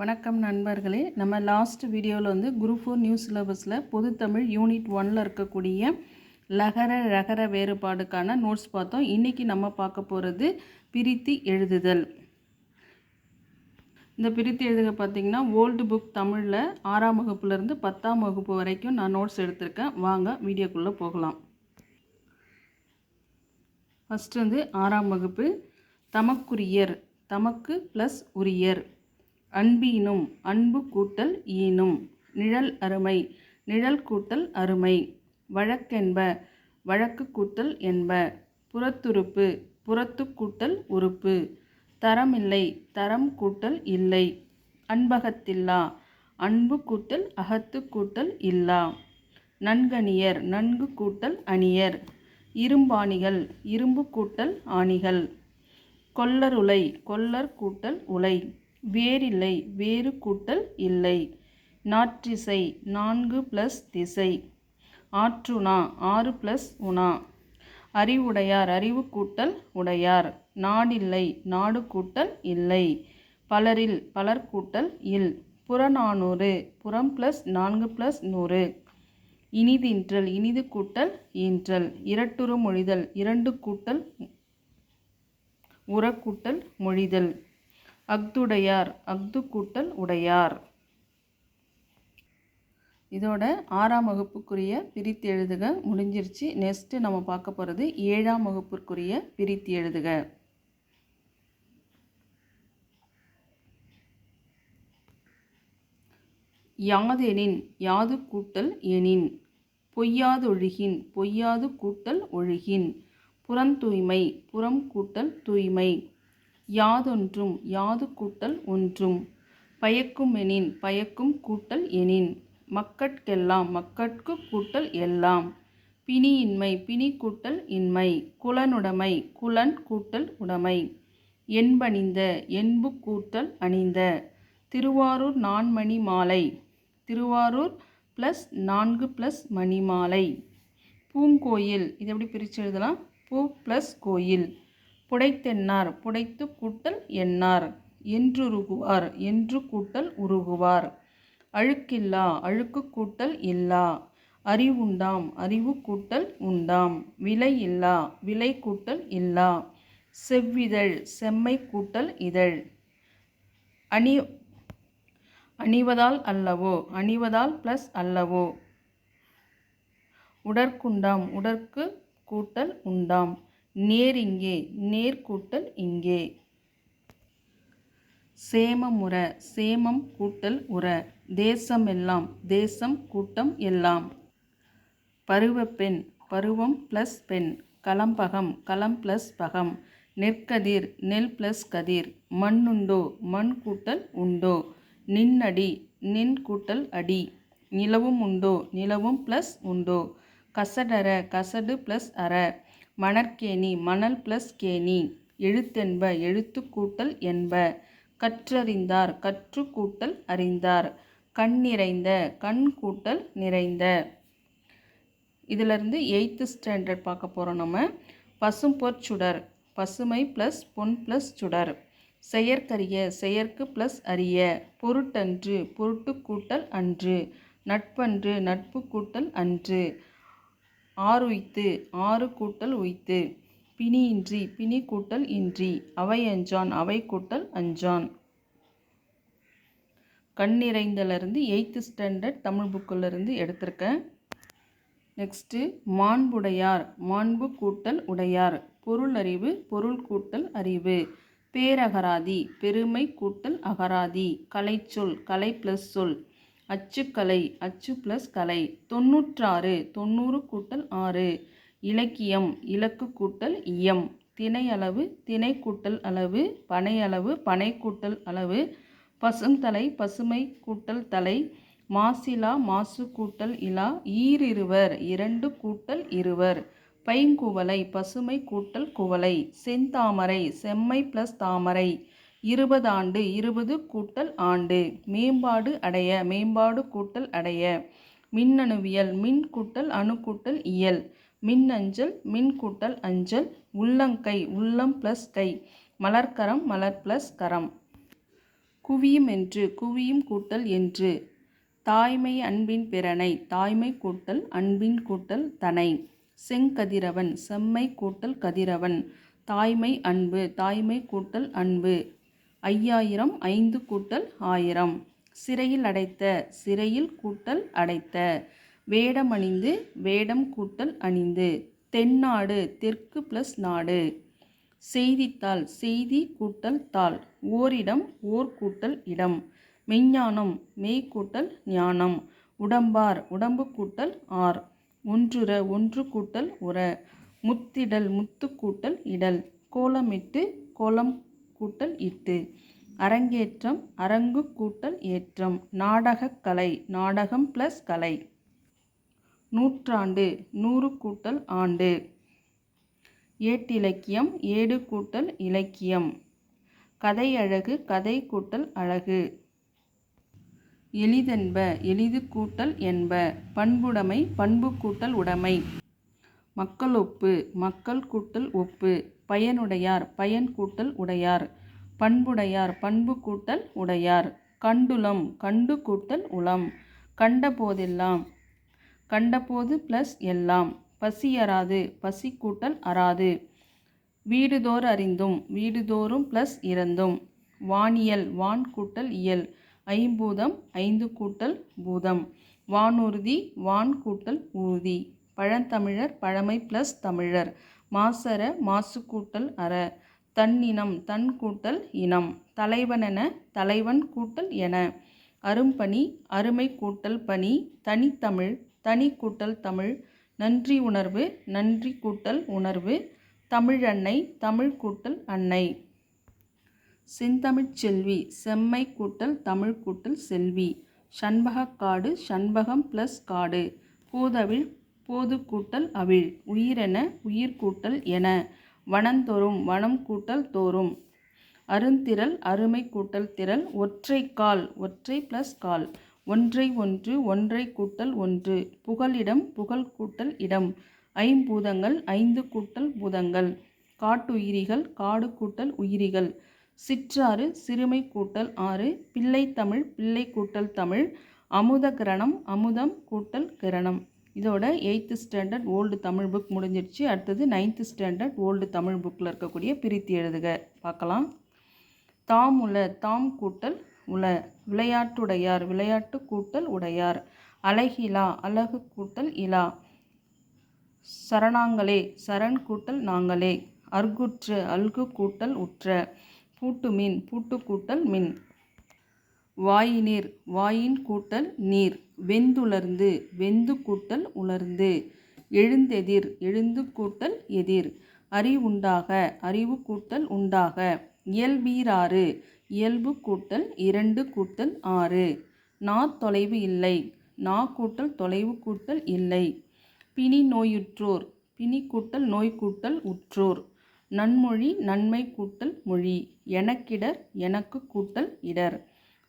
வணக்கம் நண்பர்களே. நம்ம லாஸ்ட் வீடியோவில் வந்து குரூப் ஃபோர் நியூ சிலபஸில் பொது தமிழ் யூனிட் ஒனில் இருக்கக்கூடிய லகர ரகர வேறுபாடுக்கான நோட்ஸ் பார்த்தோம். இன்றைக்கி நம்ம பார்க்க போகிறது பிரித்தி எழுதுதல். இந்த பிரித்தி எழுதுக பார்த்திங்கன்னா ஓல்டு புக் தமிழில் ஆறாம் வகுப்புலேருந்து பத்தாம் வகுப்பு வரைக்கும் நான் நோட்ஸ் எடுத்திருக்கேன். வாங்க வீடியோக்குள்ளே போகலாம். ஃபஸ்ட்டு வந்து ஆறாம் வகுப்பு தமக்குரியர். தமக்கு ப்ளஸ் உரியர். அன்பீனும் அன்பு கூட்டல் ஈனும். நிழல் அருமை நிழல் கூட்டல் அருமை. வழக்கென்ப வழக்கு கூட்டல் என்ப. புறத்துறுப்பு புறத்து கூட்டல் உறுப்பு. தரமில்லை தரம் கூட்டல் இல்லை. அன்பகத்தில்லா அன்பு கூட்டல் அகத்து கூட்டல் இல்லா. நன்கணியர் நன்கு கூட்டல் அணியர். இரும்பாணிகள் இரும்பு கூட்டல் ஆணிகள். கொல்லருலை கொல்லர் கூட்டல் உலை வேறில்லை வேறு கூட்டல் இல்லை. நாற்றிசை நான்கு ப்ளஸ் திசை. ஆற்றுணா ஆறு ப்ளஸ் உணா. அறிவுடையார் அறிவு கூட்டல் உடையார். நாடில்லை நாடு கூட்டல் இல்லை. பலரில் பலர் கூட்டல் இல். புறநானூறு புறம் ப்ளஸ் நான்கு ப்ளஸ் நூறு. இனிதின்றல் இனிது கூட்டல் ஈன்றல். இரட்டுறு மொழிதல் இரண்டு கூட்டல் உறக்கூட்டல் மொழிதல். அஃதுடையார் அஃது கூட்டல் உடையார். இதோட ஆறாம் வகுப்புக்குரிய பிரித்து எழுதுக. முடிஞ்சிருச்சு. நெக்ஸ்ட்டு நம்ம பார்க்க போகிறது ஏழாம் வகுப்புக்குரிய பிரித்து எழுதுக. யாதெனின் யாது கூட்டல் எனின் பொய்யாதொழுகின் பொய்யாது கூட்டல் ஒழுகின் புறந்தூய்மை புறம் கூட்டல் தூய்மை யாதொன்றும் யாது கூட்டல் ஒன்றும். பயக்கும் எனின் பயக்கும் கூட்டல் எனின். மக்கட்கெல்லாம் மக்கட்கு கூட்டல் எல்லாம். பிணியின்மை பிணி கூட்டல் இன்மை. குலனுடைமை குலன் கூட்டல் உடைமை. என்பணிந்த என்பு கூட்டல் அணிந்த. திருவாரூர் நான்மணி மாலை. திருவாரூர் ப்ளஸ் நான்கு ப்ளஸ் மணிமாலை. பூங்கோயில் இது எப்படி பிரித்து எழுதலாம்? பூ ப்ளஸ் கோயில். புடைத்தென்னார்? புடைத்து கூட்டல் எண்ணார் என்றுருகுவார் என்று கூட்டல் உருகுவார். அழுக்கில்லா? அழுக்கு கூட்டல் இல்லா. அறிவுண்டாம்? அறிவு கூட்டல் உண்டாம். விலை இல்லா? விலை கூட்டல் இல்லா. செவ்விதழ்? செம்மை கூட்டல் இதழ். அணி அணிவதால் அல்லவோ? அணிவதால் ப்ளஸ் அல்லவோ? உடற்குண்டாம். உடற்கு கூட்டல் உண்டாம். நேர் இங்கே நேர்கூட்டல் இங்கே. இங்கே சேமமுற சேமம் கூட்டல் உற. தேசம் எல்லாம் தேசம் கூட்டம் எல்லாம். பருவப்பெண் பருவம் ப்ளஸ் பெண். களம்பகம் களம் ப்ளஸ் பகம். நெற்கதிர் நெல் ப்ளஸ் கதிர். மண்ணுண்டோ மண் கூட்டல் உண்டோ. நின்னடி நின் கூட்டல் அடி. நிலவும் உண்டோ நிலவும் ப்ளஸ் உண்டோ. கசடர கசடு ப்ளஸ் அற. மணற்கேணி மணல் ப்ளஸ் கேணி. எழுத்தென்ப எழுத்து கூட்டல் என்ப. கற்றறிந்தார் கற்று கூட்டல் அறிந்தார். கண் நிறைந்த கண் கூட்டல் நிறைந்த. இதிலிருந்து எயித்து ஸ்டாண்டர்ட் பார்க்க போகிறோம் நம்ம. பசும்பொற் சுடர் பசுமை ப்ளஸ் பொன் ப்ளஸ் சுடர். செயற்கரிய செயற்கு ப்ளஸ் அறிய பொருட்டன்று பொருட்டு கூட்டல் அன்று. நட்பன்று நட்பு கூட்டல் அன்று. ஆறு உய்த்து ஆறு கூட்டல் உய்த்து. பிணியின்றி பிணி கூட்டல் இன்றி. அவை அஞ்சான் அவை கூட்டல் அஞ்சான். கண்ணிறைந்தலேருந்து எயித்து ஸ்டாண்டர்ட் தமிழ் புக்கிலேருந்து எடுத்திருக்கேன். நெக்ஸ்ட்டு மாண்புடையார் மாண்பு கூட்டல் உடையார். பொருள் அறிவு பொருள் கூட்டல் அறிவு. பேரகராதி பெருமை கூட்டல் அகராதி. கலைச்சொல் கலை ப்ளஸ் சொல். அச்சுக்கலை அச்சு ப்ளஸ் கலை. தொண்ணூற்றாறு தொண்ணூறு கூட்டல் ஆறு. இலக்கியம் இலக்கு கூட்டல் இயம். திணை அளவு திணை கூட்டல் அளவு. பனை அளவு பனை கூட்டல் அளவு. பசுந்தலை பசுமை கூட்டல் தலை. மாசிலா மாசு கூட்டல் இலா. ஈரிருவர் இரண்டு கூட்டல் இருவர். பைங்குவலை பசுமை கூட்டல் குவலை செந்தாமரை செம்மை ப்ளஸ் தாமரை. இருபதாண்டு இருபது கூட்டல் ஆண்டு. மேம்பாடு அடைய மேம்பாடு கூட்டல் அடைய. மின்னணுவியல் மின் கூட்டல் அணு கூட்டல் இயல். மின்னஞ்சல் மின் கூட்டல் அஞ்சல். உள்ளங்கை உள்ளம் ப்ளஸ் கை. மலர்கரம் மலர் ப்ளஸ் கரம். குவியும் என்று குவியும் கூட்டல் என்று. தாய்மை அன்பின் பிறனை தாய்மை கூட்டல் அன்பின் கூட்டல் தனை. செங்கதிரவன் செம்மை கூட்டல் கதிரவன். தாய்மை அன்பு தாய்மை கூட்டல் அன்பு. ஐயாயிரம் ஐந்து கூட்டல் ஆயிரம். சிறையில் அடைத்த சிறையில் கூட்டல் அடைத்த. வேடம் அணிந்து வேடம் கூட்டல் அணிந்து. தென்னாடு தெற்கு ப்ளஸ் நாடு. செய்தித்தாள் செய்தி கூட்டல் தாள். ஓரிடம் ஓர் கூட்டல் இடம். மெஞ்ஞானம் மெய் கூட்டல் ஞானம். உடம்பார் உடம்பு கூட்டல் ஆர். ஒன்றுற ஒன்று கூட்டல் உற. முத்திடல் முத்து கூட்டல் இடல். கோலமிட்டு கோலம் கூட்டல் இட்டு. அரங்கேற்றம் அரங்கு கூட்டல் ஏற்றம். நாடகக் கலை நாடகம் ப்ளஸ் கலை. நூற்றாண்டு நூறு கூட்டல் ஆண்டு. ஏட்டிலக்கியம் ஏடு கூட்டல் இலக்கியம். கதை அழகு கதை கூட்டல் அழகு. எளிதென்ப எளிது கூட்டல் என்ப. பண்புடைமை பண்பு கூட்டல் உடைமை. மக்களொப்பு மக்கள் கூட்டல் ஒப்பு. பயனுடையார் பயன் கூட்டல் உடையார். பண்புடையார் பண்பு கூட்டல் உடையார். கண்டுலம் கண்டு கூட்டல் உளம். கண்ட போதெல்லாம் கண்டபோது ப்ளஸ் எல்லாம். பசியறாது பசி கூட்டல் அறாது. வீடுதோறு அறிந்தும் வீடுதோறும் ப்ளஸ் இறந்தும். வானியல் வான் கூட்டல் இயல். ஐம்பூதம் ஐந்து கூட்டல் பூதம். வானூர்தி வான் கூட்டல் ஊர்தி. பழந்தமிழர் பழமை ப்ளஸ் தமிழர். மாசற மாசு கூட்டல் அற. தன்னினம் தன் கூட்டல் இனம். தலைவனென தலைவன் கூட்டல் என. அரும்பணி அருமை கூட்டல் பணி. தனித்தமிழ் தனி கூட்டல் தமிழ். நன்றி உணர்வு நன்றி கூட்டல் உணர்வு. தமிழன்னை தமிழ் கூட்டல் அன்னை. செந்தமிழ் செல்வி செம்மை கூட்டல் தமிழ் கூட்டல் செல்வி. சண்பகக்காடு சண்பகம் ப்ளஸ் காடு. கூதவிழ் போது கூட்டல் அவிழ் உயிரென உயிர் கூட்டல் என. வனந்தோறும் வனம் கூட்டல் தோறும். அருந்திரள் அருமை கூட்டல் திரள் ஒற்றை கால் ஒற்றை ப்ளஸ் கால். ஒன்றை ஒன்று ஒன்றை கூட்டல் ஒன்று. புகலிடம் புகழ் கூட்டல் இடம். ஐம்பூதங்கள் ஐந்து கூட்டல் பூதங்கள். காட்டுயிரிகள் காடு கூட்டல் உயிரிகள். சிற்றாறு சிறுமை கூட்டல் ஆறு. பிள்ளை தமிழ் பிள்ளை கூட்டல் தமிழ். அமுத கிரணம் அமுதம் கூட்டல் கிரணம். இதோட eight standard old Tamil book முடிஞ்சிடுச்சு. அடுத்தது நைன்த்து ஸ்டாண்டர்ட் ஓல்டு தமிழ் புக்கில் இருக்கக்கூடிய பிரித்து எழுதுக. பார்க்கலாம். தாம் உல தாம் கூட்டல் உல விளையாட்டுடையார் விளையாட்டு கூட்டல் உடையார் அழகிலா அழகு கூட்டல் இலா சரணாங்களே சரண் கூட்டல் நாங்களே அர்குற்று அல்கு கூட்டல் உற்ற பூட்டு மீன் பூட்டு கூட்டல் மின் வாயினீர் வாயின் கூட்டல் நீர் வெந்துலர்ந்து வெந்து கூட்டல் உலர்ந்து. எழுந்தெதிர் எழுந்து கூட்டல் எதிர். அறிவுண்டாக அறிவு கூட்டல் உண்டாக. இயல்பீராறு இயல்பு கூட்டல் இரண்டு கூட்டல் ஆறு. நா தொலைவு இல்லை நா கூட்டல் தொலைவு கூட்டல் இல்லை. பிணி நோயுற்றோர் பிணி கூட்டல் நோய் கூட்டல் உற்றோர். நன்மொழி நன்மை கூட்டல் மொழி எனக்கிடர் எனக்கு கூட்டல் இடர்.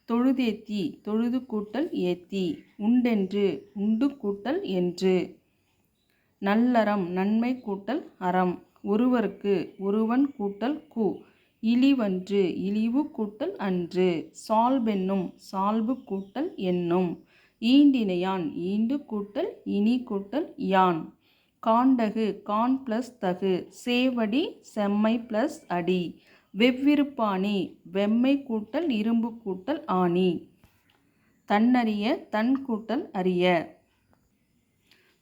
தொழுதேத்தி தொழுது கூட்டல் ஏத்தி. உண்டென்று உண்டு கூட்டல் என்று. நல்லறம் நன்மை கூட்டல் அறம். ஒருவருக்கு ஒருவன் கூட்டல் கு. இழிவன்று இழிவு கூட்டல் அன்று. சால்பென்னும் சால்பு கூட்டல் என்னும். ஈண்டினையான் ஈண்டு கூட்டல் இனி கூட்டல் யான். காண்டகு கான் ப்ளஸ் தகு. சேவடி செம்மை ப்ளஸ் அடி. வெவ்விருப்பாணி வெம்மை கூட்டல் இரும்பு கூட்டல் ஆணி. தன்னறிய தன் கூட்டல் அறிய.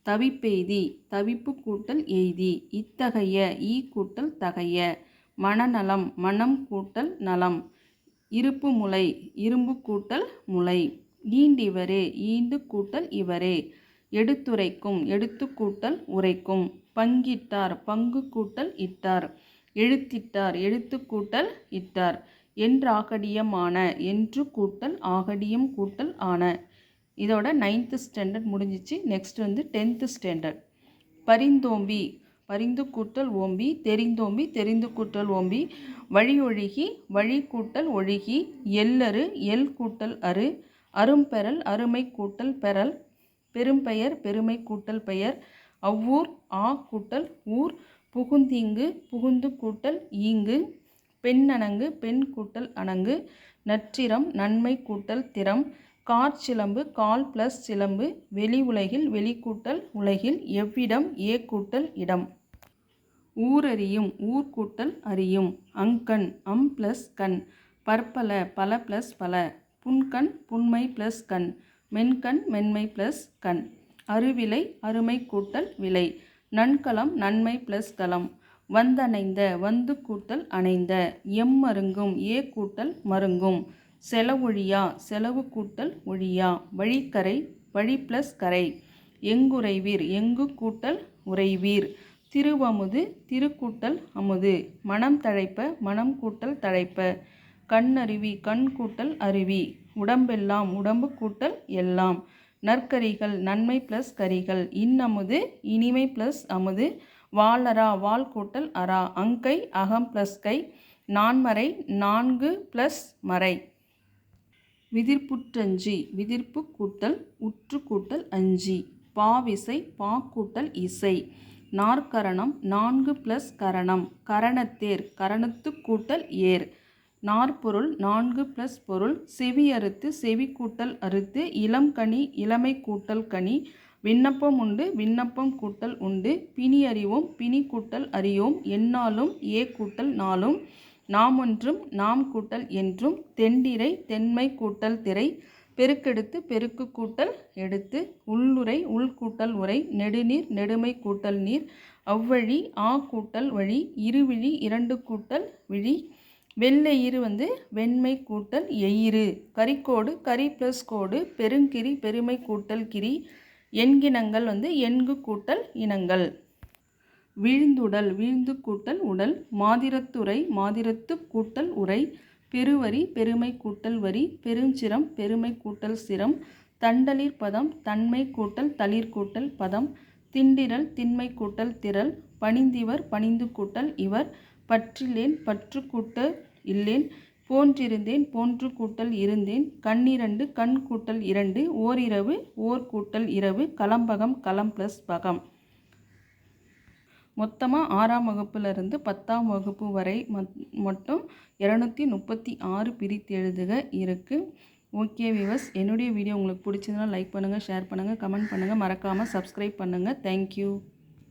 தவிப்பெய்தி தவிப்பு கூட்டல் எய்தி. இத்தகைய ஈ கூட்டல் தகைய. மனநலம் மனம் கூட்டல் நலம். இருப்பு முலை இரும்பு கூட்டல் முலை. ஈண்டிவரே ஈண்டு கூட்டல் இவரே. எடுத்துரைக்கும் எடுத்து கூட்டல் உரைக்கும். பங்கிட்டார் பங்கு கூட்டல் இட்டார். எழுத்திட்டார் எழுத்து கூட்டல் இட்டார். என்றாகடியமான என்று கூட்டல் ஆகடியம் கூட்டல் ஆன. இதோட நைன்த்து ஸ்டாண்டர்ட் முடிஞ்சிச்சு. நெக்ஸ்ட் வந்து டென்த்து ஸ்டாண்டர்ட் பரிந்தோம்பி பரிந்து கூட்டல் ஓம்பி தெரிந்தோம்பி தெரிந்து கூட்டல் ஓம்பி. வழியொழுகி வழி கூட்டல் ஒழுகி. எல்லரு எல் கூட்டல் அரு அரும்பெறல் அருமை கூட்டல் பெறல். பெரும்பெயர் பெருமை கூட்டல் பெயர். அவ்வூர் ஆ கூட்டல் ஊர். புகுந்தீங்கு புகுந்து கூட்டல் ஈங்கு பெண்ணணங்கு பெண் கூட்டல் அணங்கு நற்றிரம் நன்மை கூட்டல் திறம் காற்சிலம்பு கால் ப்ளஸ் சிலம்பு வெளி உலகில் வெளிக்கூட்டல் உலகில் எவ்விடம் ஏ கூட்டல் இடம்? ஊரறியும் ஊர்கூட்டல் அறியும் அங்கண் அம் பிளஸ் கண் பற்பல பல ப்ளஸ் பல புன்கண் புன்மை ப்ளஸ் கண் மென்கண் மென்மை ப்ளஸ் கண் அருவிலை அருமை கூட்டல் விலை நன்கலம் நன்மை ப்ளஸ் தலம் வந்தணைந்த வந்து கூட்டல் அணைந்த. எம் மருங்கும் ஏ கூட்டல் மருங்கும். செலவொழியா செலவு கூட்டல் ஒழியா. வழிக்கரை வழி ப்ளஸ் கரை. எங்குறைவீர் எங்கு கூட்டல் உறைவீர். திருவமுது திருக்கூட்டல் அமுது. மனம் தழைப்ப மனம் கூட்டல் தழைப்ப. கண்ணருவி கண் கூட்டல் அருவி. உடம்பெல்லாம் உடம்பு கூட்டல் எல்லாம். நற்கரிகள் நன்மை ப்ளஸ் கரிகள். இன்னமுது இனிமை ப்ளஸ் அமுது. வாழரா வால் கூட்டல் அரா அங்கை அகம் ப்ளஸ் கை. நான்மறை நான்கு ப்ளஸ் மறை. விதிர்ப்புற்றஞ்சி விதிர்ப்பு கூட்டல் உற்று கூட்டல் அஞ்சி. பாவிசை பா கூட்டல் இசை. நாற்கரணம் நான்கு ப்ளஸ் கரணம். கரணத்தேர் கரணத்து கூட்டல் ஏர். நாற்பொருள் நான்கு ப்ளஸ் பொருள் செவி அறுத்து செவி கூட்டல் அறுத்து இளம் கனி இளமை கூட்டல் கனி விண்ணப்பம் உண்டு விண்ணப்பம் கூட்டல் உண்டு பிணி அறிவோம் பிணி கூட்டல் அறியோம் எந்நாளும் ஏ கூட்டல் நாளும் நாம் ஒன்றும் நாம் கூட்டல் என்றும் தெண்டிரை தென்மை கூட்டல் திரை பெருக்கெடுத்து பெருக்கு கூட்டல் எடுத்து உள்ளுரை உள்கூட்டல் உரை நெடுநீர் நெடுமை கூட்டல் நீர் அவ்வழி ஆ கூட்டல் வழி இருவிழி இரண்டு கூட்டல் விழி வெள்ளையிறு வந்து வெண்மை கூட்டல் எயிறு கரிக்கோடு கரி ப்ளஸ் கோடு பெருங்கிரி பெருமை கூட்டல் கிரி. எண்கிணங்கள் வந்து எண்கு கூட்டல் இனங்கள். வீழ்ந்துடல் வீழ்ந்து கூட்டல் உடல். மாதிரத்துறை மாதிரத்து கூட்டல் உரை பெருவரி பெருமை கூட்டல் வரி. பெருஞ்சிரம் பெருமை கூட்டல் சிரம். தண்டலிர் பதம் தன்மை கூட்டல் தளிர் கூட்டல் பதம். திண்டிரல் திண்மை கூட்டல் திரள். பணிந்திவர் பணிந்து கூட்டல் இவர். பற்றிலேன் பற்று கூட்டல் இல்லேன். போன்றிருந்தேன் போன்று கூட்டல் இருந்தேன். கண்ணிரண்டு கண் கூட்டல் இரண்டு ஓரிரவு ஓர் கூட்டல் இரவு கலம்பகம் களம் ப்ளஸ் பகம். மொத்தமாக ஆறாம் வகுப்புலேருந்து பத்தாம் வகுப்பு வரை மட்டும் இரநூத்தி முப்பத்தி ஆறு பிரித்து எழுதுக இருக்குது ஓகே விவஸ் என்னுடைய வீடியோ உங்களுக்கு பிடிச்சதுன்னா லைக் பண்ணுங்கள் ஷேர் பண்ணுங்கள் கமெண்ட் பண்ணுங்கள் மறக்காமல் சப்ஸ்கிரைப் பண்ணுங்கள் தேங்க்யூ